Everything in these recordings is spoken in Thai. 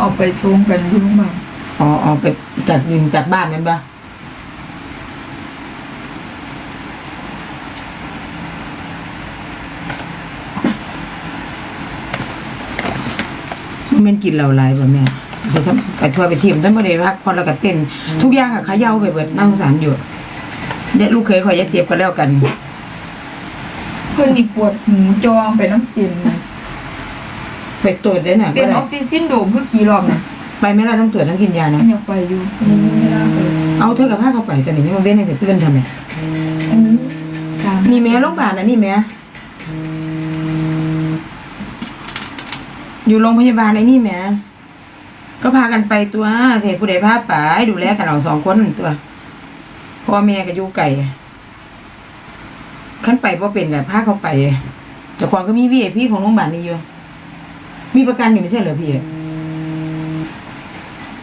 เอาไปส่งกันอยู่โรงพยาบาลอ๋อเอาไปจากยิงจากบ้านนั่นปะมันเป็นกินเหล่าไรแบบเนี้ยไปทำไปทัวร์ไปเทียมตั้งแต่พักพอแล้วก็เต้น ทุกอย่างอะเขย่าไปเบิดน่าสงสารอยู่เด็กลูกเคยคอยจะเจ็บกันแล้วกัน เพิ่นนี่ปวดหูจองไปน้ำเสียน ไปตรวจได้หน่อยเป็นก็อได้อฟฟิศซินโดรมคือกี่รอบน่ะไปไหม่ล่ะต้องตรวจต้องกินยานะอยากไปอยู่ไม่ได้ไปเอาเธอกับผ้าเข้าไปจะหนีมันเว้นให้จะตื่นทำไมอันนี้สามนี่แม่โรงพยาบาลนะนี่แม่อยู่โรงพยาบาลไอ้นี่แม่ก็พากันไปตัวเสผู้ใดพาไปดูแลกันเราสองคนนั่นตัวพ่อแม่ก็อยู่ไก่ขั้นไปพอเป็นแหละพาเขาไปแต่ความก็มีวีไอพีของโรงพยาบาลนี่อยู่ มีประกันอยู่ไม่ใช่เหรอพี่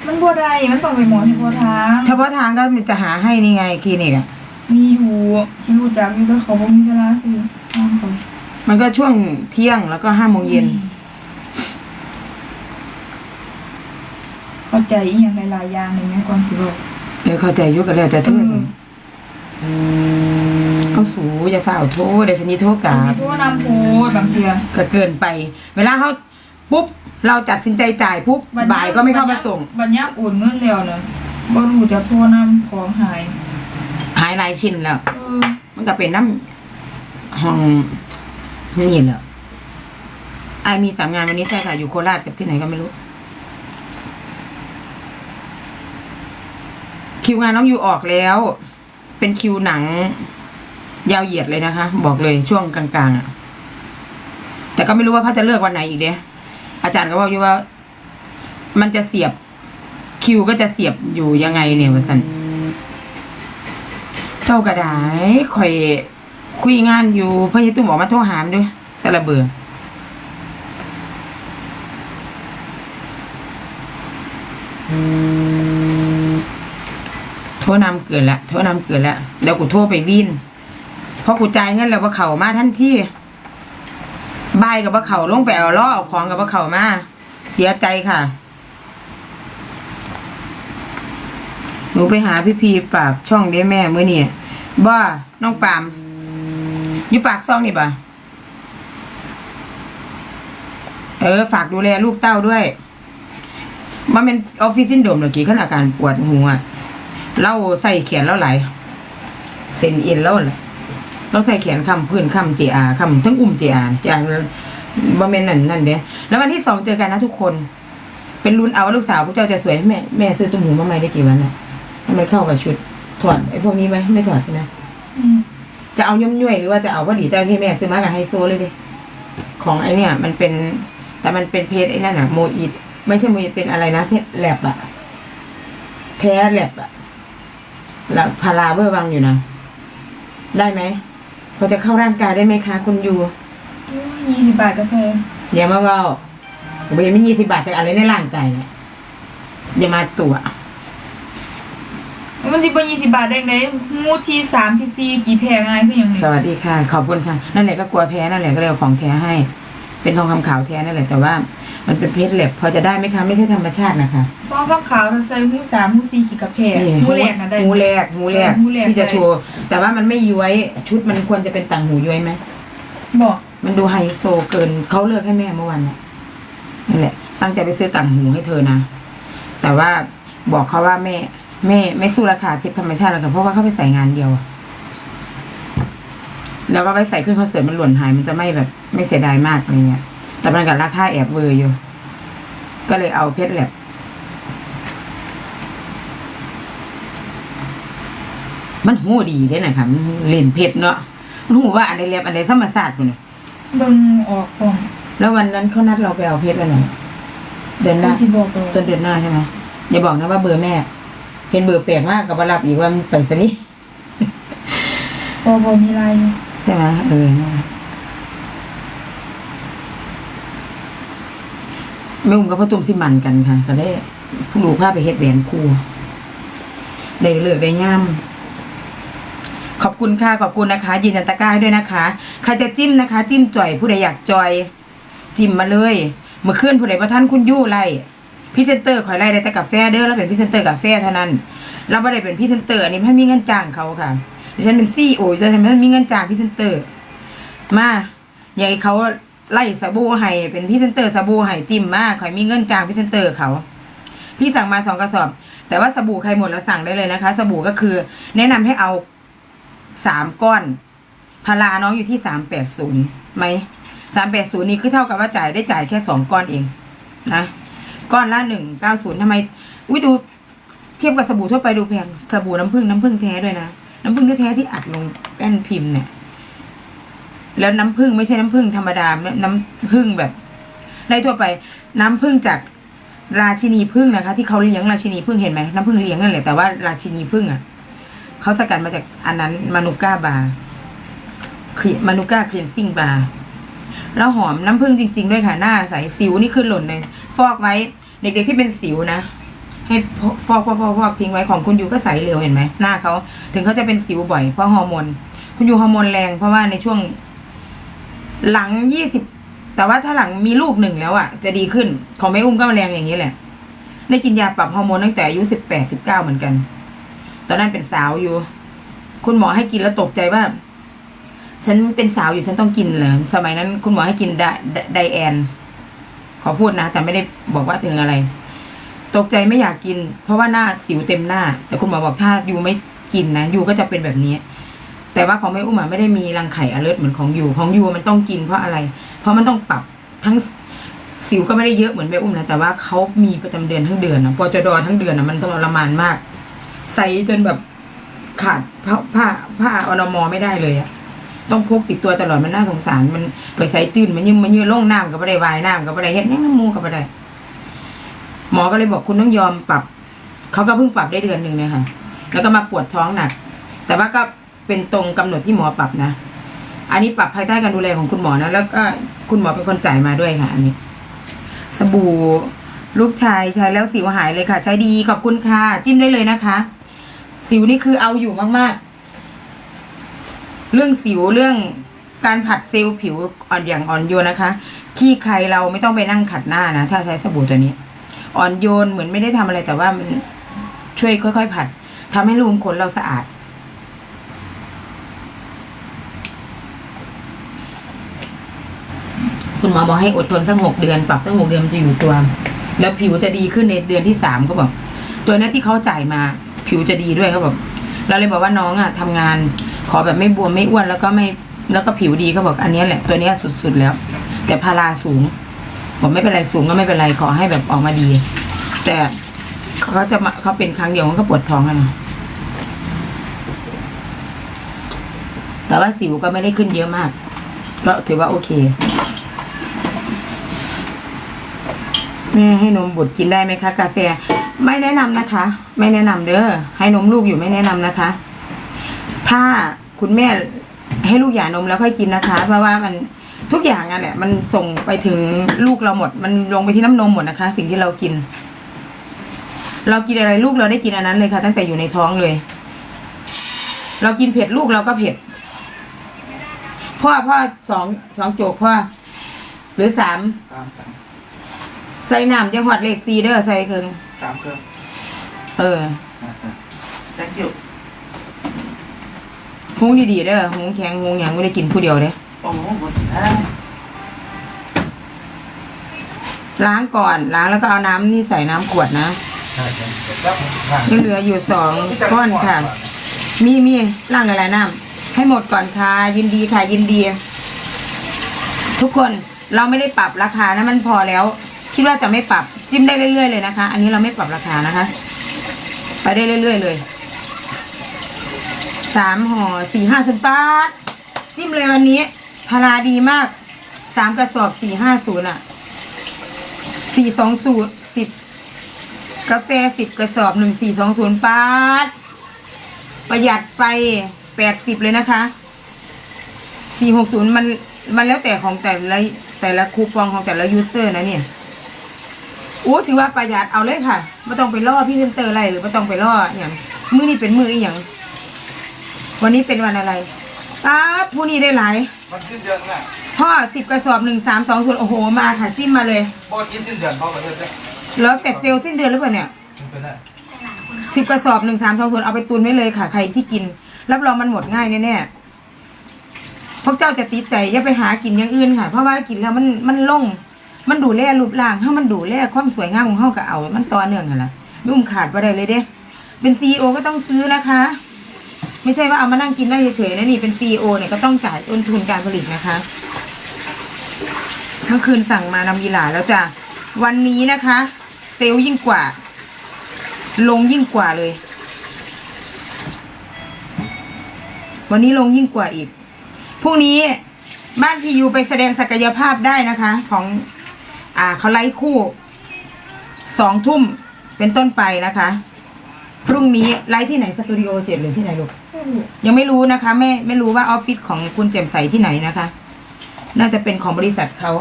มันบ่ได้มันต้องไปหมอที่บ่ทางเฉพาะทางก็มันจะหาให้นี่ไงคลินิกอะมีอยู่ที่รู้จักอยู่แต่เขาบ่มีเวลาซื้อทางเขามันก็ช่วงเที่ยงแล้วก็ห้าโมงเย็น เข้าใจอีหยังหลายๆอย่างเลยแม่ก่อนสิบอกเออเข้าใจอยุกันแล้วแต่เธอเขาสูอย่าฝ่าโทษเดี๋ยวฉันนี้โทษกลัมีบโทษนำโพดบางเทื่อก็เกินไป เวลาเขา ปุ๊บเราตัดสินใจจ่ายปุ๊บบ่ายก็ไม่เข้ามาส่งบัดยามโอนเงินแล้วเนอะบ่รู้จะโทรนำของหายหายหลายชิ้นแล้ว เออมันก็เป็นน้ำห้องนี่แหละไอายมีสามงานวันนี้ใช่ค่ะอยู่โคราชกับที่ไหนก็ไม่รู้ คิวงานน้องอยู่ออกแล้ว เป็นคิวหนัง ยาวเหยียดเลยนะคะ บอกเลยช่วงกลางๆอะแต่ก็ไม่รู้ว่าเขาจะเลือกวันไหนอีกเด้ อาจารย์ก็บอกอยู่ว่า มันจะเสียบคิวก็จะเสียบอยู่ยังไงเนี่ยวสันเจ้ากระไดคอยคุยงานอยู่เพื่อนยตุ้มออกมาโทรหามด้วยแต่ละเบื่อโทรนำเกินละโทรนำเกินละเดี๋ยวกูโทรไปวินเพราะกูจ่ายเงินแล้วว่าเขามาทันที่ บายกับว่าเขาลงไปเอาล้อเอาของกับว่าเขามา เสียใจค่ะ หนูไปหาพี่พีปากช่องได้แม่เมื่อนี่บ่น้องปามอยู่ปากซ่องนี่ปะเออ ฝากดูแลลูกเต้าด้วยมันเป็นออฟฟิศซินโดมเหรือกี่ขนาดการปวดหัวเล่าใส่แขนแล้วไหลายเส้นเอ็นแล้ว แหละเราใส่แขนคำพื้นคำเจอาคำทั้งอุ้มเจอาเจอาบ่แม่นนั่นนั่นเด้แล้ววันที่สองเจอกันนะทุกคน เป็นรุ่นเอาว่าลูกสาวพวกเจ้าจะสวยให้แม่แม่ซื้อตุ้มหูมาใหม่ได้กี่วันน่ะให้มันเข้ากับชุดถอดไอ้พวกนี้ไหมไม่ถอดใช่ไหมจะเอาย่อมย่วยหรือว่าจะเอาว่าดีเจ้าที่แม่ซื้อมากับไฮโซเลยดิของไอ้เนี่ย มันเป็น แต่มันเป็นเพจไอ้นั่นอะโมอิดไม่ใช่โมอิดเป็นอะไรนะเพจแลบอะแท้แลบอะแล้วพาราเวอร์วางอยู่นะได้ไหม พอจะเข้าร่างกายได้ไหมคะคุณยูยี่สิบบาทก็ใช่อย่ามาเว่าผมเห็นไม่ยี่สิบาทจากอะไรในร่างกายเนี่ยอย่ามาตัวมันสิบ่ยี่สิบบาทได้ไงหูที่สามที่สี่กี่แพงง่ายคือหยังนี่สวัสดีค่ะ ขอบคุณค่ะ นั่นแหละก็กลัวแพ้นั่นแหละก็เลยเอาของแท้ให้ เป็นทองคำขาวแท้นั่นแหละแต่ว่า มันเป็นเพชรแลบพอจะได้ไหมคะไม่ใช่ธรรมชาตินะคะฟองกับขาวเราใส่หูสามหูสี่ขีดกับแพงนี่หูแรกนะได้หูแรกหูแรกเออหูแรกที่จะได้โชว์แต่ว่ามันไม่ย้วยชุดมันควรจะเป็นต่างหูย้วยไหมบอกมันดูไฮโซเกินเขาเลือกให้แม่เมื่อวานน่ะนั่นแหละ ตั้งใจไปซื้อต่างหูให้เธอนะแต่ว่าบอกเขาว่าแม่แม่ไม่สู้ราคาเพชรธรรมชาติแล้วกันเพราะว่าเขาไปใส่งานเดียวอะแล้วก็ไปใส่ขึ้นคอนเสิร์ตมันหล่นหายมันจะไม่แบบ ไม่เสียดายมากอะไรเงี้ย แต่มันกับราคาแอบเวอร์อยู่ ก็เลยเอาเพชรแลบมันหูดีเด้นะคะมันเล่นเพชรเนาะมันหูว่าอันใดแลบอันใดธรรมศาสตร์คนน่ะเบิ่งออกก่อนแล้ววันนั้นเขานัดเราไปเอาเพชรวันไหนเดือนหก็น้าสิบอกตัวต้นเดือนหน้าใช่ไหมอย่าบอกนะว่าเบอร์แม่ เป็นเบอร์แปลกมากกับว่ารับอีกว่ามันไปซะนี่พอพอมีลายอยู่ใช่ไหมเออนั่น แม่อุ้มกับพ่อตุ้มสิมันกันค่ะ ก็ได้ผู้ลูกพาไปเฮ็ดแหวนคู่ได้เลิกได้ย่ำขอบคุณค่ะขอบคุณนะคะยืนยันตะกร้าให้ด้วยนะคะใครจะจิ้มนะคะ จิ้มจ่อยผู้ใดอยากจอย จิ้มมาเลยเมื่อคืนผู้ใดประท่านคุณยู่ไล่พรีเซนเตอร์ขอยไล่ได้แต่กาแฟเด้อแล้วเป็นพรีเซนเตอร์กาแฟเท่านั้นเราไม่ได้เป็นพรีเซนเตอร์อันนี้ให้มีเงินจ้างเขาค่ะดิฉันเป็นซีโอจะทำให้มีเงินจ้างพรีเซนเตอร์ มาใหญ่เขา ไล่สบู่ให้เป็นพรีเซนเตอร์สบู่ให้จิ้มมากข่อยมีเงินจ้างพรีเซนเตอร์เขาพี่สั่งมาสองกระสอบ แต่ว่าสบู่ใครหมดแล้วสั่งได้เลยนะคะ สบู่ก็คือ แนะนำให้เอาสามก้อนพาราน้องอยู่ที่สามแปดศูนย์ไหมสามแปดศูนย์นี้คือเท่ากับว่าจ่ายได้จ่ายแค่สองก้อนเองนะก้อนละหนึ่งเก้าศูนย์ทำไมอุ้ยดูเทียบกับสบู่ทั่วไปดูแพงสบู่น้ำผึ้งน้ำผึ้งแท้ด้วยนะน้ำผึ้งแท้ที่อัดลงแป้นพิมพ์เนี่ย แล้วน้ำผึ้งไม่ใช่น้ำผึ้งธรรมดา น้ำผึ้งแบบได้ทั่วไป น้ำผึ้งจากราชินีผึ้งนะคะ ที่เขาเลี้ยงราชินีผึ้งเห็นไหมน้ำผึ้งเลี้ยงนั่นแหละแต่ว่าราชินีผึ้งอะเขาสกัดมาจากอันนั้นมานูก้าบาร์ครีมานูก้าคลีนซิ่งบาร์แล้วหอมน้ำผึ้งจริง ๆ ด้วยค่ะหน้าใสสิวนี่คือหล่นเลย ฟอกไว้เด็กๆที่เป็นสิวนะให้ฟอกฟอกฟอกฟอกทิ้งไว้ของคุณยูก็ใสเร็วเห็นไหมหน้าเขาถึงเขาจะเป็นสิวบ่อยเพราะฮอร์โมนคุณยูฮอร์โมนแรงเพราะว่าในช่วง หลังยี่สิบแต่ว่าถ้าหลังมีลูกหนึ่งแล้วอะ จะดีขึ้น ของแม่อุ้มก็แรงอย่างนี้แหละได้กินยาปรับฮอร์โมนตั้งแต่อายุสิบแปดสิบเก้าเหมือนกัน ตอนนั้นเป็นสาวอยู่ คุณหมอให้กินแล้วตกใจว่า ฉันเป็นสาวอยู่ฉันต้องกินเหรอสมัยนั้น คุณหมอให้กินไดไดแอนขอพูดนะ แต่ไม่ได้บอกว่าถึงอะไร ตกใจไม่อยากกิน เพราะว่าหน้าสิวเต็มหน้า แต่คุณหมอบอกถ้าอยู่ไม่กินนะอยู่ก็จะเป็นแบบนี้ แต่ว่าของแม่อุ้มอะไม่ได้มีรังไข่อเลิร์เหมือนของยูของยูมันต้องกินเพราะอะไร เพราะมันต้องปรับทั้งสิวก็ไม่ได้เยอะเหมือนแม่อุ้มนะแต่ว่าเขามีประจำเดือนทั้งเดือนนะปจดทั้งเดือนนะมันทรมานมากใส่จนแบบขาดผ้าผ้าผ้าอนมอไม่ได้เลยอะต้องพกติดตัวตลอดมันน่าสงสารมันไปใส่จืนมันยืมมันยืมล่งน้ำกับอะไรวายน้ำกับอะไรเฮ็ดแน่น้ำมูกับอะไรหมอก็เลยบอกคุณต้องยอมปรับเขาก็เพิ่งปรับได้เดือนหนึ่งเนี่ยค่ะ แล้วก็มาปวดท้องหนัก แต่ว่าก็ เป็นตรงกำหนดที่หมอปรับนะ อันนี้ปรับภายใต้การดูแลของคุณหมอนะ แล้วก็คุณหมอเป็นคนจ่ายมาด้วยค่ะ อันนี้ สบู่ลูกชายใช้แล้วสิวหายเลยค่ะ ใช้ดีขอบคุณค่ะ จิ้มได้เลยนะคะ สิวนี่คือเอาอยู่มากๆ เรื่องสิวเรื่องการผัดเซลล์ผิวอ่อนอย่างอ่อนโยนนะคะที่ใครเราไม่ต้องไปนั่งขัดหน้านะ ถ้าใช้สบู่ตัวนี้ อ่อนโยนเหมือนไม่ได้ทำอะไรแต่ว่ามันช่วยค่อย ๆ ผัดทำให้รูมขนเราสะอาด คุณหมอบอกให้อดทนสักหกเดือน ปรับสักหกเดือนมันจะอยู่ตัว แล้วผิวจะดีขึ้นในเดือนที่สามเขาบอก ตัวนี้ที่เขาจ่ายมาผิวจะดีด้วยเขาบอกเราเลยบอกว่าน้องอะทำงานขอแบบไม่บวมไม่อ้วนแล้วก็ไม่แล้วก็ผิวดีเขาบอกอันนี้แหละตัวนี้สุดๆแล้ว แต่พาราสูงบอกไม่เป็นไรสูงก็ไม่เป็นไรขอให้แบบออกมาดี แต่เขาจะมาเขาเป็นครั้งเดียวมันก็ปวดท้องอะนะแต่ว่าสิวก็ไม่ได้ขึ้นเยอะมาก ก็ถือว่าโอเค ม่ให้นมบุตรกินได้ไหมคะ กาแฟไม่แนะนำนะคะ ไม่แนะนำเด้อให้นมลูกอยู่ไม่แนะนำนะคะ ถ้าคุณแม่ให้ลูกหย่านมแล้วค่อยกินนะคะ เพราะว่ามันทุกอย่างนั่นแหละมันส่งไปถึงลูกเราหมด มันลงไปที่น้ำนมหมดนะคะ สิ่งที่เรากิน เรากินอะไรลูกเราได้กินอันนั้นเลยค่ะ ตั้งแต่อยู่ในท้องเลย เรากินเผ็ดลูกเราก็เผ็ดพ่อพ่อสองสองโจกพ่อหรือสามตามตาม ใส่น้ำจะหอดเลขซีเด้อใส่เคิงตามเครื่องเออแซงคิวหุงดีๆเด้อหุงแข็งหุงหยังไม่ได้กินผู้เดียวเด้โอ้โหหมดแล้วล้างก่อนล้างแล้วก็เอาน้ำนี่ใส่น้ำขวดนะใช่ใช่แล้วผมผ่านยังเหลืออยู่สองก้อนค่ะ มีมีล้างหลายๆน้ำให้หมดก่อนค่ะยินดีค่ะยินดี ทุกคนเราไม่ได้ปรับราคานะมันพอแล้ว คิดว่าจะไม่ปรับจิ้มได้เรื่อย ๆ เลยนะคะ อันนี้เราไม่ปรับราคานะคะ ไปได้เรื่อย ๆ เลยสามห่อสี่ห้าสิบบาทจิ้มเลยวันนี้พาราดีมากสามกระสอบสี่ห้าศูนย์อะสี่สองศูนย์สิบกาแฟสิบกระสอบหนึ่งสี่สองศูนย์ปาทประหยัดไปแปดสิบเลยนะคะสี่หกศูนย์มันมันแล้วแต่ของแต่ละแต่ละคูปองของแต่ละยูเซอร์นะเนี่ย อ้ถือว่าประหยัดเอาเลยค่ะไม่ต้องไปล่อพี่เซนเตอร์อะไรหรือไม่ต้องไปล่ออย่างมือนี่เป็นมืออีอย่างวันนี้เป็นวันอะไรป้าดผู้นี้ได้หลายมันสิ้นเดือนน่ะพ่อสิบกระสอบหนึ่งสามสองศูนย์โอ้โหมาค่ะจิ้มมาเลยพอกินสิ้นเดือนพอกันเลยแล้วเสร็จเซลล์สิ้นเดือนหรือเปล่าเนี่ยมันเป็นได้สิบกระสอบหนึ่งสามสองส่วนเอาไปตุนไว้เลยค่ะ ใครที่กิน รับรองมันหมดง่ายแน่ๆพวกเจ้าจะติดใจอย่าไปหากินอย่างอื่นค่ะ เพราะว่ากินแล้วมันมันลง มันดูแลรูปร่างถ้ามันดูแลความสวยงามของเฮาก็เอา มันต่อเนื่องกันละไม่อุ้มขาดไปได้เลยเด้เป็นซีโอก็ต้องซื้อนะคะ ไม่ใช่ว่าเอามานั่งกินได้เฉยๆนะนี่เป็นซีโอเนี่ยก็ต้องจ่ายต้นทุนการผลิตนะคะเมื่อคืนสั่งมานำยีหลาแล้วจ้ะวันนี้นะคะ เซลยิ่งกว่า ลงยิ่งกว่าเลย วันนี้ลงยิ่งกว่าอีกพรุ่งนี้บ้านพียูไปแสดงศักยภาพได้นะคะ ของ อ่าเขาไล่คู่สองทุ่มเป็นต้นไปนะคะ พรุ่งนี้ไลฟ์ที่ไหนสตูดิโอเจ็ดหรือที่ไหนลูก ยังไม่รู้นะคะไม่ไม่รู้ว่าออฟฟิศของคุณแจ่มใสที่ไหนนะคะ น่าจะเป็นของบริษัทเขา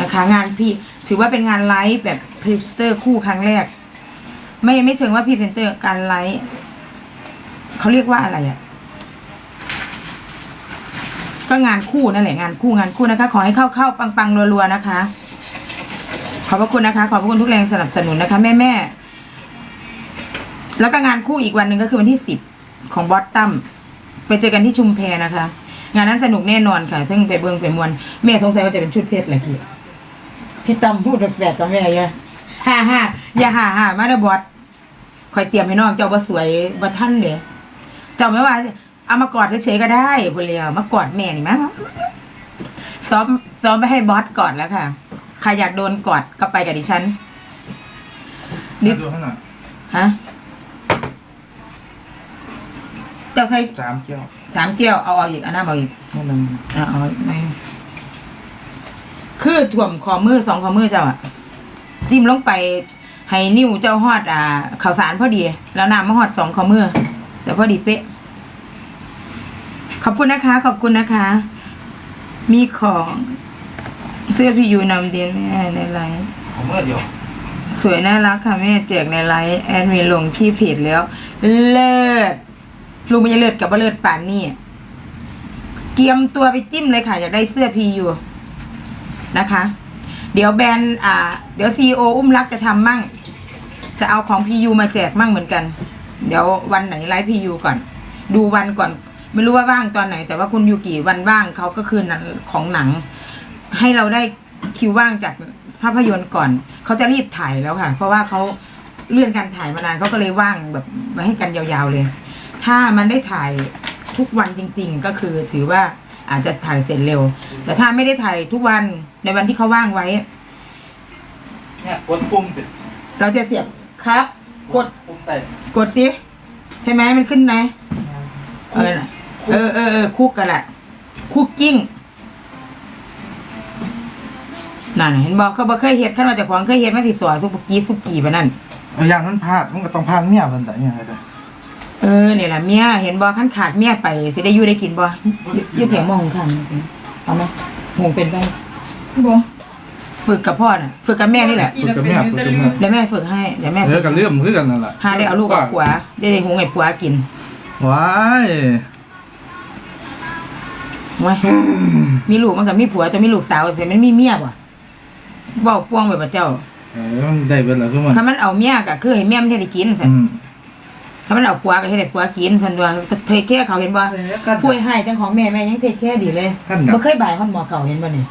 นะคะ งานพี่ถือว่าเป็นงานไลฟ์แบบพรีเซนเตอร์คู่ครั้งแรก ไม่ไม่เชิงว่าพรีเซนเตอร์การไลฟ์เขาเรียกว่าอะไรอะ่ะก็งานคู่นั่นแหละงานคู่งานคู่นะคะ ขอให้เข้าเข้าปังปังๆรัวๆนะคะ ขอบพระคุณนะคะ ขอบพระคุณทุกแรงสนับสนุนนะคะแม่แม่ๆแล้วก็งานคู่อีกวันหนึ่งก็คือวันที่สิบของบอสตัมไปเจอกันที่ชุมแพนะคะ งานนั้นสนุกแน่นอนค่ะ ซึ่งไปเบิ้งไปมวนแม่สงสัยว่าจะเป็นชุดเพชรอะไรกี่พี่ตั้มพูดแปลกๆกับแม่เยอะฮ่าฮ่าอย่าฮ่าฮ่ามาเด้อบอสคอยเตรียมให้น้องเจ้าบ่สวยบ่ท่านเด้เจ้าไม่ว่าเอามากอดเฉยๆก็ได้พนเลียวมากอดแม่นี่มั้ยซ้อมซ้อมไปให้บอสกอดแล้วค่ะ ใครอยากโดนกอดก็ไปกับดิฉันนี่ดูให้หน่อยฮะเจ้าใส่สามเกี้ยวสามเกี้ยวเอาเอาอีกอันน้าเอาอีกนี่มันเอาเอาไม่คือถ่วมขอมือสองขอมือเจ้าอะจิ้มลงไปให้นิ้วเจ้าฮอดอ่าข่าวสารพอดี แล้วน้ำมาฮอดสองขอมือแต่พอดีเป๊ะ ขอบคุณนะคะ ขอบคุณนะคะ มีของ เสื้อพี่ยูนำเดียนแม่ในไลน์ผมเมื่อเดียวสวยน่ารักค่ะแม่แจกในไลน์แอดมีลงที่เพจแล้ว เลิศลุงไม่ใช่เลิศกับว่าเลิศป่านนี่เกียมตัวไปจิ้มเลยค่ะ อยากได้เสื้อพียูนะคะ เดี๋ยวแบรนด์อ่า เดี๋ยวซีโออุ้มรักจะทำมั่ง จะเอาของพียูมาแจกมั่งเหมือนกัน เดี๋ยววันไหนไลฟ์พียูก่อน ดูวันก่อน ไม่รู้ว่าว่างตอนไหน แต่ว่าคุณยูกี่วันว่างเขาก็คือหนังของหนัง ให้เราได้คิวว่างจากภาพยนตร์ก่อน เขาจะรีบถ่ายแล้วค่ะ เพราะว่าเขาเลื่อนการถ่ายมานานเขาก็เลยว่างแบบมาให้กันยาวๆเลย ถ้ามันได้ถ่ายทุกวันจริง ๆ ก็คือถือว่าอาจจะถ่ายเสร็จเร็ว แต่ถ้าไม่ได้ถ่ายทุกวันในวันที่เขาว่างไว้ เนี่ยกดปุ่มติดเราจะเสียบครับ กดปุ่มแต่กดสิใช่ไหมมันขึ้นไหมเออน่ะเออเออเออคุกกันแหละคุกกิ้ง นั่นน่ะเห็นบอกเขาบอกเคยเฮ็ดขั้นมาจากของเคยเฮ็ดมาสิสอนสุกี้สุกี้ไปนั่นเอาอย่างนั้นพลาดมันก็ต้องพลาดเนี่ยมันแต่เนี่ยอะไรเออเนี่ยแหละเมียเห็นบอขั้นขาดเมียไปสิได้อยู่ได้กินบอยืดเพียงมองข้างเอาไหมหงเป็นไปบ่ฝึกกับพ่อน่ะฝึกกับแม่นี่แหละกินแล้วเป็นอยู่แต่ลืมเดี๋ยวแม่ฝึกให้เดี๋ยวแม่เอฝึอกกับเรื่องคือกันนั่นแหละหาได้เอาลูกกับผัวได้ได้หงไอ้ผัวกินว้ายไว้มีลูกมันกับมีผัวจะมีลูกสาวแต่มันมีเมียบ่ เว้าป้วงไปบ่เจ้าเออมันได้เวลาคือมันถ้ามันเอาเมียก็คือให้เมียมันเฮ็ดให้กินซั่นอืมถ้ามันเอาผัวก็เฮ็ดให้ผัวกินซั่นว่าเทคแค่เขาเห็นบ่ป่วยให้จังของแม่แม่ยังเทคแค่ดีเลยท่านดับ่บเคยบ่ายฮอดหมอเขาเห็นบ่นี่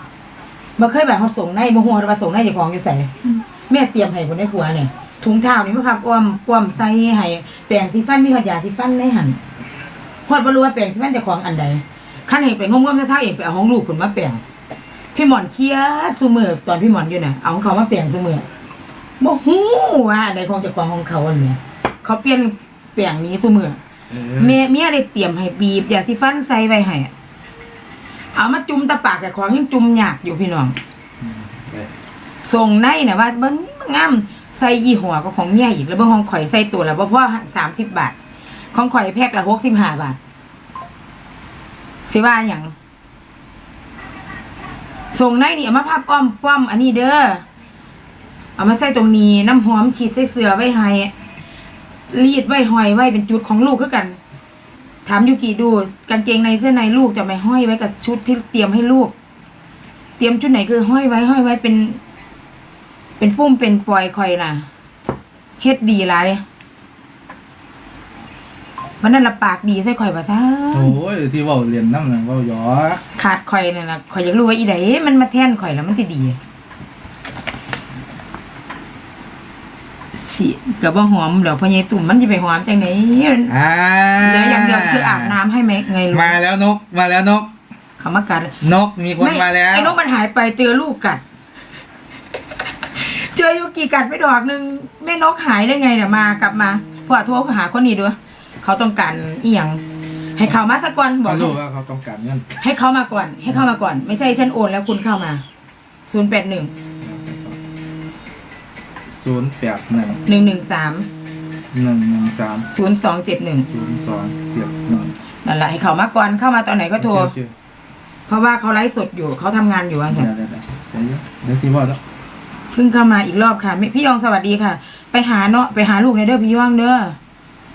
บ่เคยบ่ายฮอดส่งในบ่ฮู้ว่าส่งในเจ้าของอยู่ไสแม่เตรียมให้คนในผัวเนี่ยถุงเท้านี่มาพับอ้อมป้อมใส่ให้แปรงสีฟันมีฮอดยาสีฟันในหั่นฮอดบ่รู้ว่าแปรงสีฟันเจ้าของอันใดคันให้ไปงมๆเช้าๆเองไปเอาของลูกเพิ่นมาแปรง พี่หมอนเคลียร์ซุมื้อตอนพี่หมอนอยู่น่ะเอาของเขามาแปรงซุมื้อบ่ฮู้ว่าอันใดของเจ้าของของเขาอันเนี้ยเขาเปลี่ยนแปรงนี้ซุมื้อเออเมียเมียได้เตรียมให้บีบยาสีฟันใส่ไว้ให้เอามาจุ่มตะปากแต่ของยังจุ่มยากอยู่พี่น้องไปส่งในน่ะว่าเบิ่งงามใส่ยี่ห้อก็ของเมียอีกแล้วเบิ่งของข่อยใส่ตัวละบ่พอสามสิบบาท ของข่อยแพ็คละหกสิบห้าบาทสิว่าหยัง ส่งในนี่เอามาพับอ้อมป้อมอันนี้เด้อเอามาใส่ตรงนี้น้ำหอมฉีดใส่เสือไว้ให้รีดไว้ห้อยไว้เป็นจุดของลูกคือกัน ถามยูกิดูกางเกงในเสื้อในลูกจะไม่ห้อยไว้กับชุดที่เตรียมให้ลูก เตรียมชุดไหนคือห้อยไว้ห้อยไว้เป็น เป็นปุ้มเป็นปลอยคอยน่ะเฮ็ดดีไร วันนั้นละปากดีใส่ข่อยว่าซ่าโอ้ยที่เว่าเรียนน้ำหนังว่าหยอขาดข่อยนี่นนะข่อยอยากรู้ว่าอีใดมันมาแทนข่อยแล้วมันสิดีฉีกับว่าหอมเดี๋ยวพ่อใหญ่ตุ่มมันจะไปหอมจังไหนอ่าเหลืออย่างเดียวคืออาบน้ำให้ไหมไงลูกมาแล้วนกมาแล้วนกเขามากัดนกมีคนมาแล้วไอ้นกมันหายไปเจอลูกกัด เจอยูกิกัดไปดอกหนึ่งแม่นกหายได้ไงเนี่ยมากลับมาพอโทรหาคนนี้ด้วย เขาต้องการอีหยังให้เขามาสักก่อนบอเขาก รู้ว่าเขาต้องการเงินให้เขามาก่อน ให้เขามาก่อน ไม่ใช่ฉันโอนแล้วคุณเข้ามาศูนย์แปดหนึ่งศูนย์แปดหนึ่งหนึ่งหนึ่งสามหนึ่งหนึ่งสามศูนย์สองเจ็ดหนึ่งศูนย์สองเจ็ดหนึ่งนั่นแหละให้เขามาก่อนเข้ามาตอนไหนก็โทรโอเคเพราะว่าเขาไลฟ์สดอยู่เขาทำงานอยู่อะ เดี๋ยวเดี๋ยวเดี๋ยวเดี๋ยวเดี๋ยวสิว่าแล้วเพิ่งเข้ามาอีกรอบค่ะพี่ยองสวัสดีค่ะ ไปหาเนาะไปหาลูกในเด้อพี่ยองเด้อ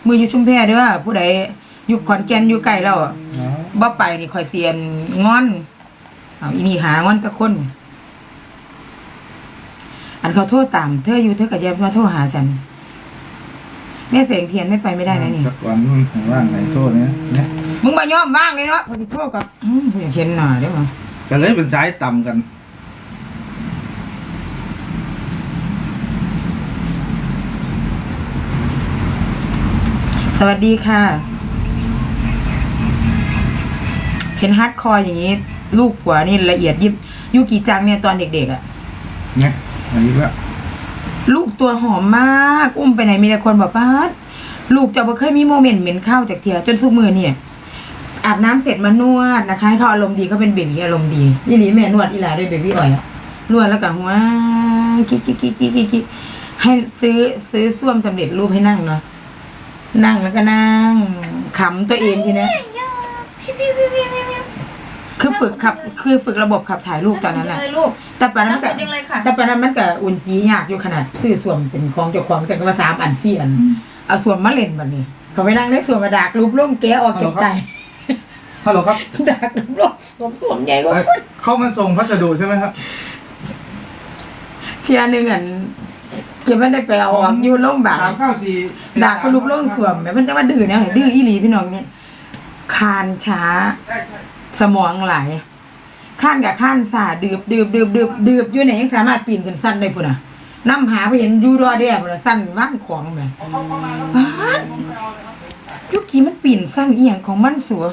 มืออยู่ชุมแพเด้อผู้ใดอยู่ขอนแก่นอยู่ไกลแล้วอะอ๋อบ่ไปนี่ข่อยเสียนงอนเอาอีนี่หางอนตะคน อันเขาโทษตามเธออยู่เธอกับยายมาโทษหาฉันแม่เสียงเทียนไม่ไปไม่ได้นะนี่สักวันมันผมว่างไหนโทษเนี่ยเนี่ยมึงมาย่อมว่างเลยเนาะพอดีโทษกับอืมอยากเห็นหน่าได้มั้ยก็เลยเป็นสายต่ำกัน สวัสดีค่ะ เห็นฮาร์ดคอร์อย่างนี้ ลูกผัวนี่ละเอียดยิบยูกิจังเนี่ยตอนเด็กๆอะ่ะเนี่ยอันนี้ละลูกตัวหอมมาก อุ้มไปไหนมีแต่คนบอกป้าดลูกจะบ่เคยมีโมเมนต์เหม็นข้าวจากเทียจนสุกมือเนี่ย อาบน้ำเสร็จมานวดนะคะให้เขาอารมณ์ดีเขาเป็นเบบีอารมณ์ดีอีหลีแม่นวดอีหลาด้วยเบบี้อ่อยอะนวดแล้วก็หัวกิ๊กกิ๊กกิ๊กกิ๊กกิ๊กกิ๊กให้ซื้อซื้อส้วมสำเร็จรูปให้นั่งเนาะ นั่งแล้วก็นั่งขำตัวเองทีเนี้ยคือฝึกขับ คือฝึกระบบขับถ่ายลูกตอนนั้นจัอะงเลยลูก แต่ปานนั้นน้ำก็อุ่นจังเลยค่ะแต่ปานนั้นมันก็อุ่นจียากอยู่ขนาดซื้อส่วมเป็นของเจ้าของกันก็มาสามอันสี่อัน เอาส่วมมาเล่นบัดนี้ เขาไปนั่งได้ส่วมมาดากรูปล่มแกะออกเก็บไตฮัลโหลครับดากรูปล่มสวมส่วมใหญ่กว่าเอ้ยเข้ามาส่งพัสดุใช่ไหมครับเทียหนึงอัน เก็บมันได้ไปเอาออกอยู่ล่มบาสามเก้าสี่ดากก็รูปล่มส่วมแม่มันจะมาดื้อเนี่ยดื้ออีหลีพี่น้องเนี่ยคานช้าใช่ใช่สมองไหลข้านกับข้านสาดืบดืบดืบดืบดืบอยู่ไหนยังสามารถปีนขึ้นสั้นได้พุ่นน่ะน้ำหาไปเห็นอยูดอแดบเลยสั้นว่างของแม่บ้านยุกีมันปีนสั้นเอียงของมันสัว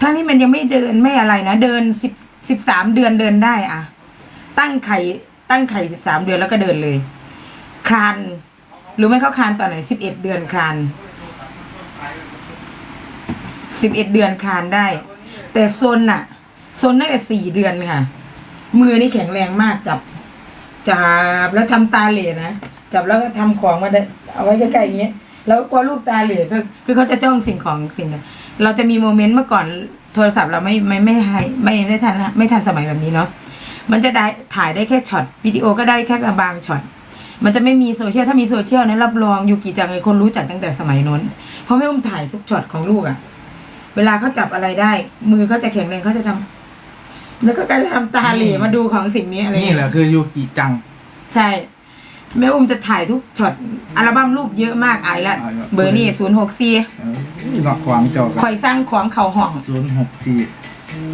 ทั้งนี้มันยังไม่เดินไม่อะไรนะ เดินสิบสิบสามเดือนเดินได้อะตั้งไข่ ตั้งไข่สิบสามเดือนแล้วก็เดินเลย คลานรือไหมเขาคลานตอนไหนสิบเอ็ดเดือนคลานสิบเอ็ดเดือนคลานได้ แต่โซนน่ะโซนตั้งแต่สี่เดือนค่ะ มือนี่แข็งแรงมากจับจับแล้วทำตาเหล่นะจับแล้วก็ทำของมาได้เอาไว้ใกล้ๆอย่างเงี้ยแล้วกลัวลูกตาเหล่ก็คือเขาจะจ้องสิ่งของสิ่งเราจะมีโมเมนต์เมื่อก่อนโทรศัพท์เราไม่ไม่ไม่ให้ไม่ไม่ทันไม่ทันสมัยแบบนี้เนาะ มันจะได้ถ่ายได้แค่ช็อตวิดีโอก็ได้แค่บางช็อตมันจะไม่มีโซเชียลถ้ามีโซเชียลนั้นรับรองยูกิจังเลยคนรู้จักตั้งแต่สมัยโน้น เพราะไม่อุ้มถ่ายทุกช็อตของลูกอะเวลาเขาจับอะไรได้ มือเขาจะแข็งแรงเขาจะทำแล้วก็การทำตาเหล่มาดูของสิ่งนี้อะไรนี่แหละคือยูกิจัง ใช่แม่อุ้มจะถ่ายทุกช็อตอัลบั้มรูปเยอะมากอายละอ่าเยอะเบอร์นี่ศูนย์หกสี่เออหลักขวางเจอกัคอยสร้างของเขาห้องศูนย์หกสี่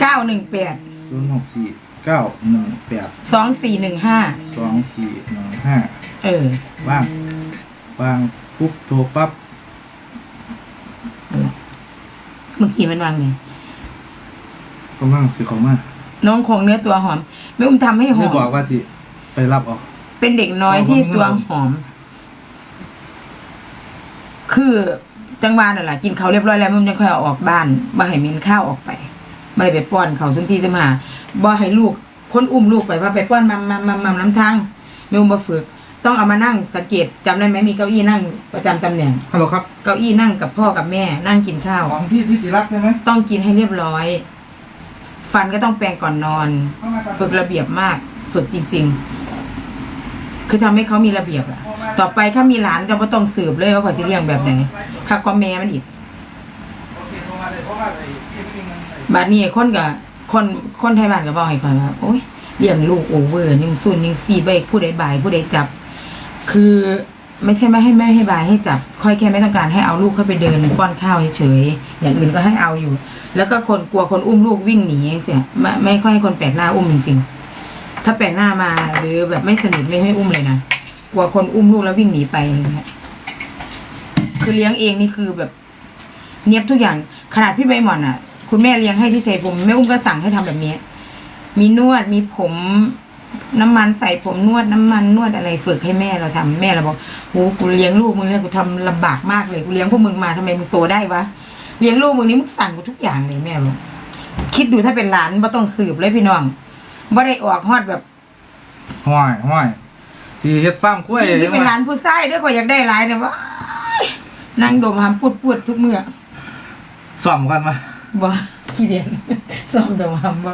เก้าหนึ่งแปดศูนย์หกสี่ เก้าหนึ่งแปดสองสี่หนึ่งห้าสองสี่หนึ่งห้าเออว่างว่างปุ๊บโทรปั๊บเมื่อกี้มันวางไงก็ว่างสิของมาน้องคงเนื้อตัวหอมแม่อุ้มทำให้หอไม่ม บอกว่าสิ ไปรับเออก เป็นเด็กน้อยที่ตัวหอม คือจังหวะนั่นแหละกินเขาวเรียบร้อยแล้วมันจะค่อยเอาออกบ้านบ่ให้มินข้าวออกไปบ่ให้ไปป้อนเขาซุ่มซี่ซุ่มหา บ่ให้ลูกคนอุ้มลูกไปว่าไปป้อนมัมมัมมัมมัมน้ำทางไม่อุ้มบ่ฝึก ต้องเอามานั่งสังเกตจำได้ไหมมีเก้าอี้นั่งประจำตำแหน่ง ฮัลโหลครับ เก้าอี้นั่งกับพ่อกับแม่ นั่งกินข้าว ของที่ที่ติรักใช่ไหมต้องกินให้เรียบร้อย ฟันก็ต้องแปรงก่อนนอนฝึกระเบียบมาก ฝึกจริง ๆ คือทำให้เขามีระเบียบอะต่อไปถ้ามีหลานก็ไม่ต้องสืบเลยว่าขอยสิเลี้ยงแบบไหนข้าก็แม่มันอีก โอเคโทรมาเลยโทรมาเลยพี่ไม่มีเงินเลยบาดนี้คนกับ คนคนไทยบ้านก็บอกให้คอยว่าโอ้ยเลี้ยงลูกโอเวอร์ยังซุนยังซีใบผู้ใดบ่ายผู้ใดจับ คือไม่ใช่ไม่ให้ไม่ให้บายให้จับ ค่อยแค่ไม่ต้องการให้เอาลูกเข้าไปเดินป้อนข้าวเฉยๆอย่างอื่นก็ให้เอาอยู่ แล้วก็คนกลัวคนอุ้มลูกวิ่งหนีเสียไม่ไม่ค่อยให้คนแปลกหน้าอุ้มจริงๆ ถ้าแปลกหน้ามาหรือแบบไม่สนิทไม่ให้อุ้มเลยนะกลัวคนอุ้มลูกแล้ววิ่งหนีไปอะไรเงี้ยคือเลี้ยงเองนี่คือแบบ เนียบทุกอย่างขนาดพี่ใบหมอนอะ คุณแม่เลี้ยงให้ที่ชัยภูมิแม่อุ้มก็สั่งให้ทำแบบนี้ มีนวดมีผมน้ำมันใส่ผมนวดน้ำมันนวดอะไรฝึกให้แม่เราทำแม่เราบอกโหกูเลี้ยงลูกมึงเนี่ยกูทำลำบากมากเลยกูเลี้ยงพวกมึงมาทำไมมึงโตได้วะเลี้ยงลูกมึงนี่มึงสั่งกูทุกอย่างเลยแม่บอกคิดดูถ้าเป็นหลานบ่ต้องสืบเลยพี่น้องบ่ได้ออกฮอดแบบห้อยห้อยสีเฮ็ดฟาร์มกล้วยที่เป็นหลานผู้ชายด้วยก็อยากได้หลายแต่ว่านั่งดมหำปุดปุดๆทุกเมื่อซ่อมกันมา บ่ขี้เดียนซ้อมดมหำบ่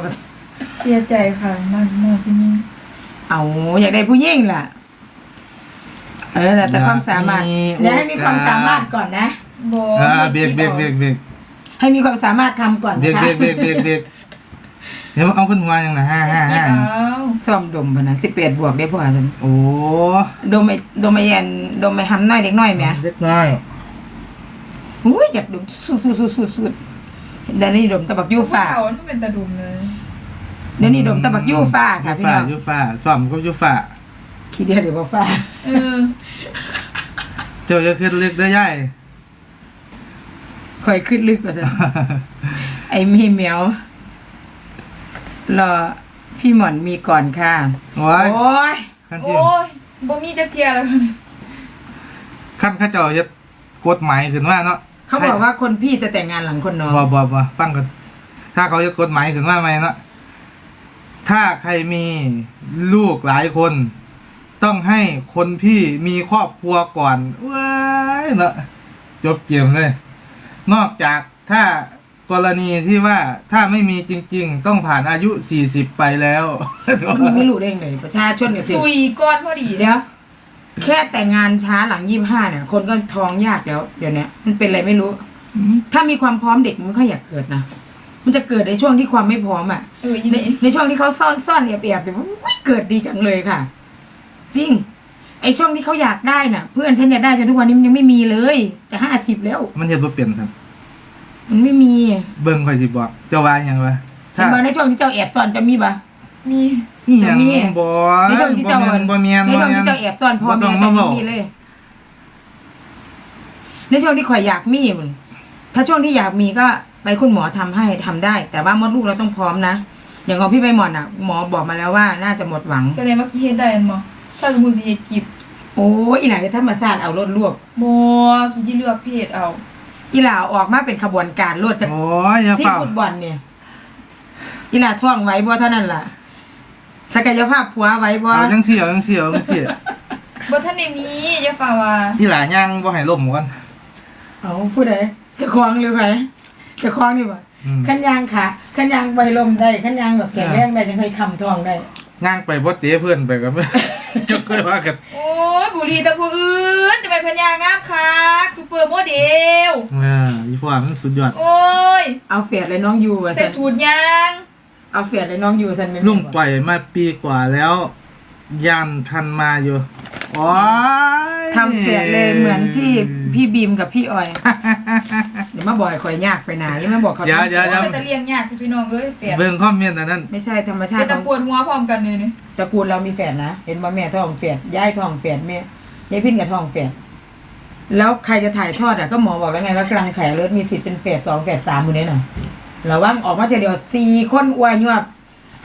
เสียใจค่ะมันมากพี่นี่เอาอยากได้ผู้หญิงล่ะ เออแต่ความสามารถอย่าให้มีความสามารถก่อนนะบออ่าเบรกเบรกเบรกเบรกให้มีความสามารถทำก่อนเบรกนะคะเบรกเบรกเบรกเบรกเดี๋ยวเอาขึ้นมาอย่างนะห้าเก็ห้าบห้าเอาซ้อมดมพะนะสิบแปดบวกได้พอจันโอ้ดมไอ้ดมไอ้ยันดมไอ้หำน้อยเด็กน้อยแหมเล็กน้อยอุ้ยอยากดมสุดสุดสุดสุดสุด เดี๋ยวนี้ดมตะบักยูฟ้าผู้เขาต้องเป็นตาดุมเลยเดี๋ยวนี้ดมตะบักยูฟ้าค่ะพี่ฟ้าน้องยูฟ้าซ่อมก็ยูฟ้าขี้เดียวเดี๋ยวบ่ฟ้า เออเจ้าจะขึ้นเล็กได้ย่ายคอยขึ้นลึกกว่าสันไอ้มีเหมียวรอพี่หมอนมีก่อนค่ะโอ้ยโอ้ยขั้นที่โอ้ยบ่มีจักเทียแล้ว ขั้นข้าเจ้าจะกฎหมายขึ้นว่าเนาะ เขาบอกว่าคนพี่จะแต่งงานหลังคนน้อง บ่บ่บ่ฟังกันถ้าเขาจะกฎหมายขึ้นว่าไหมเนาะถ้าใครมีลูกหลายคน ต้องให้คนพี่มีครอบครัวก่อนว้ายเนาะจบเกมเลย นอกจากถ้ากรณีที่ว่าถ้าไม่มีจริง ๆ ต้องผ่านอายุสี่สิบไปแล้ว มันยังไม่รู้ได้ไงประชาชนกับถึง ตุยก้อนพอดีเดี๋ยว แค่แต่งงานช้าหลังยี่ห้าเนี่ย คนก็ท้องยากแล้ว เดี๋ยวนี้มันเป็นอะไรไม่รู้ ถ้ามีความพร้อมเด็กมันไม่ค่อยอยากเกิดนะมันจะเกิดในช่วงที่ความไม่พร้อมอะเออยินในดีในช่วงที่เขาซ่อนซ่อนแอบแอบแต่ว่าอุ๊ยเกิดดีจังเลยค่ะ จริง ไอช่วงที่เขาอยากได้น่ะ เพื่อนฉันอยากได้จนทุกวันนี้มันยังไม่มีเลย จะห้าสิบแล้ว มันเห็นว่าเปลี่ยนครับ มันไม่มี เบิ่งคอยสิบอกเจ้าว่าอหยังวะเห็นไหมในช่วงที่เจ้าแอบซ่อนจะมีปะมี อีหยังจะมีบ่ในช่วงที่เจ้าบ่แม่นบ่แม่นในบ่ช่วงแม่ที่นเจ้าแอบซ่อนพ่อบ่ต้แม่องจะมาไม่เว้ามีเลย ในช่วงที่ข่อยอยากมีมึงถ้าช่วงที่อยากมีก็ไปคุณหมอทำให้ทำได้ แต่ว่ามดลูกเราต้องพร้อมนะอย่างของพี่ใบหมอนอะ หมอบอกมาแล้วว่าน่าจะหมดหวัง แสดงว่าคิดเฮ็ดได้แม่นบ่ถ้าสมมุติสิเฮ็ดกิบโอ้ยอีหลาจะธรรมศาสตร์เอารถลวกบ่คิดสิเลือกเพศเอาอีหลาออกมาเป็นขบวนการรวดจากโอ้ยอย่าที่เฝ้า ฟุตบอลเนี่ย อีหลาท่วงไว้บ่เท่านั้นล่ะ ศักยภาพผัวไว้บ่เอาจังซี่เอาจังซี่เอาจังซี่บ่ทันได้มีอย่าฝ่าว่าที่หลาย่างบ่ให้ล่มก่อน เอาผู้ใดจะคล้องหรือไงจะคล้องนี่บ่อืม ขันยางขาขันยางใบลมได้ขันยางแบบแข็งแรงได้จังค่อยคำทองได้ย่างไปบ่เตะเพื่อนไปก็ไม่ จะเคยว่ากันโอ้ยบุหรีแต่ผู้อื่นจะไปพญางามคักซุปเปอร์โมเดลอ่าอีฟ้ามันสุดยอดโอ้ยเอาเฟียดเลยน้องยูอะใส่สันสูตรยาง เอาเฟียดเลยน้องยูสันไม่ลุงปล่อยมาปีกว่าแล้วยันทันมาอยู่โอ้ยทำเฟียดเลยเหมือนที่พี่บีมกับพี่ออย เดี๋ยวมาบอกให้ข่อยยากไปหนายังมาบอกเขาเดี๋ยวเดี๋ยวเดี๋ยวเป็นตะเลียงยากคือพี่น้องเอ้ยแฝดเบิ่งคอมเมนต์อันนั้นไม่ใช่ธรรมชาเป็ตินขตะองปวดหัวพร้อมกันเลยนี่ตระกูลเรามีแฝดนะเห็นว่าแม่ท้องแฝดยายท้องแฝดแม่ยายพินกับท้องแฝดแล้วใครจะถ่ายทอดอะก็หมอบอกแล้วไงว่ากลางไข่เลือดมีสิทธิ์เป็นแฝดสองแฝดสามคนนี้น่ะ ระวังออกมาเทีเดียวสี่คนอวยยวบ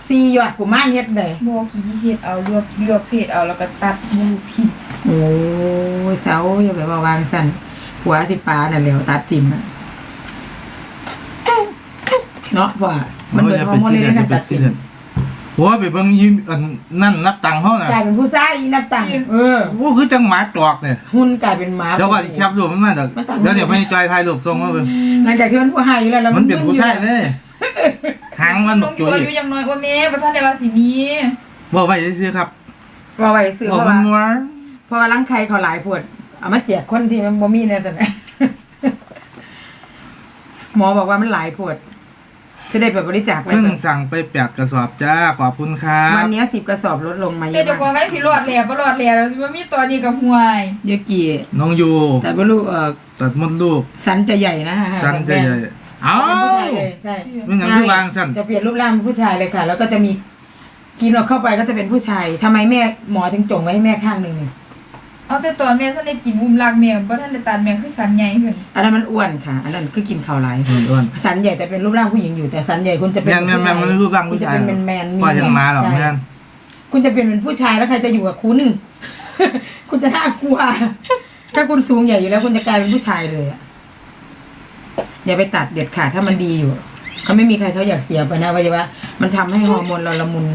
สี่ยอดกุมารเฮ็ดเลยโมกี่เฮ็ดเอาเลือกเลือกเพศเอาแล้วก็ตัดมูทิ่มโอ้ยเสาอย่าไปว่าวางสั่นผัวสิปาน่ะเหลวตัดจิมอะเนาะพ่อมันเดินฮอร์โมนเลยในการตัดจิมหัวไปเบิ่งยิ้มอันนั่นนับตังค์เฮาน่ะกลายเป็นผู้ชายอีนับตังค์เออโอ้คือจังหมาตอกเนี่ยหุ่นกลายเป็นหมาเดี๋ยวก่อนแคปรูปมันมาเดี๋ยวมันตังค์เดี๋ยวเดี๋ยวให้จอยถ่ายรูปส่งมาเบิ่ง หลังจากที่มันผู้ให้อยู่แล้วแล้วมันเป็นผู้ชายเลยหางมันบต้ออกงอจุยู่ยอายุอย่างน้อยว่าแม่บ่ทันได้ว่าสิมีบอกไว้ซื่อๆครับว่าไว้ซื้อบเพอกราะมัว่านมัวเพราะว่าร่างใครเขาหลายปวดเอามาแจกคนที่มันบ่มีเนี่ยสินะหมอบอกว่ามันหลายปวด จะได้ไปบริจาคไว้เพิ่งก่อนสั่งไปแปดกระสอบจ้าขอบคุณครับวันเนี้สิบกระสอบลดลงมาเยแต่อะเจะบอกมากให้สิรอดแหล่บ่รอดแหล่แล้วสิว่ามีตัวนี้กับห่วยเยอะกี่น้องยูแต่ไม่รู้เออตัดมดลูกสันจะใหญ่นะฮะสันจะใหญ่เอ้าเป็นผู้ชายเลยใช่ไม่งั้นคือวางสั้นจะเปลี่ยนรูปร่างเป็นผู้ชายเลยค่ะ แล้วก็จะมีกินออกเข้าไปก็จะเป็นผู้ชายทำไมแม่หมอถึงจงไว้ให้แม่ข้างหนึ่งเนี่ย เอาแต่ตอนแม่ท่านได้กินอุ้มรักแม่บ่ท่านได้ตานแม่คือสันใหญ่ขึ้นอันนั้นมันอ้วนค่ะ อันนั้นคือกินข้าวไรอ้วน สันใหญ่แต่เป็นรูปร่างผู้หญิงอยู่แต่สันใหญ่คุณจะเป็นแม่นแม่นแม่นมันรูปร่างผู้ชายคุณจะเป็นแมนๆกว่าจะมาหรอกใช่ แม่นคุณจะเป็นเป็นผู้ชายแล้วใครจะอยู่กับคุณ คุณจะน่ากลัว ถ้าคุณสูงใหญ่อยู่แล้ว คุณจะกลายเป็นผู้ชายเลยอะอย่าไปตัดเด็ดขาดถ้ามันดีอยู่ เขาไม่มีใครเขาอยากเสียไปนะวัยวะมันทำให้ฮอร์โมนเราละมุน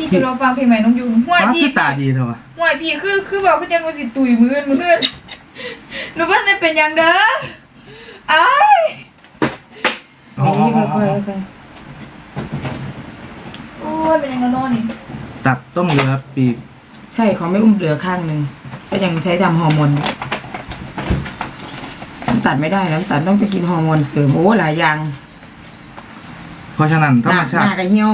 พี่จะรอฟังเพลงใหม่น้องยูนห่วยอ๋อพี่คือตาดีเถอะวะห่วยพี่คือคือบอกคือจังว่าสิตุยมือมือหนูว่าได้เป็นอย่างเด้ออ้ายอ๋ออ๋ออ๋อค่อยๆค่อยโอ้ยเป็นอย่างนั้นเนอนนี่ตัดต้องเหลือปีกๆใช่ของไม่อุ้มเหลือข้างหนึ่งก็ยังใช้ทำฮอร์โมนอยู่น้ำตัดไม่ได้น้ำตัดต้องไปกินฮอร์โมนเสริมโอ้หลายอย่างเพราะฉะนั้นธรหรมนักชาหติน้ากับเหี่ยว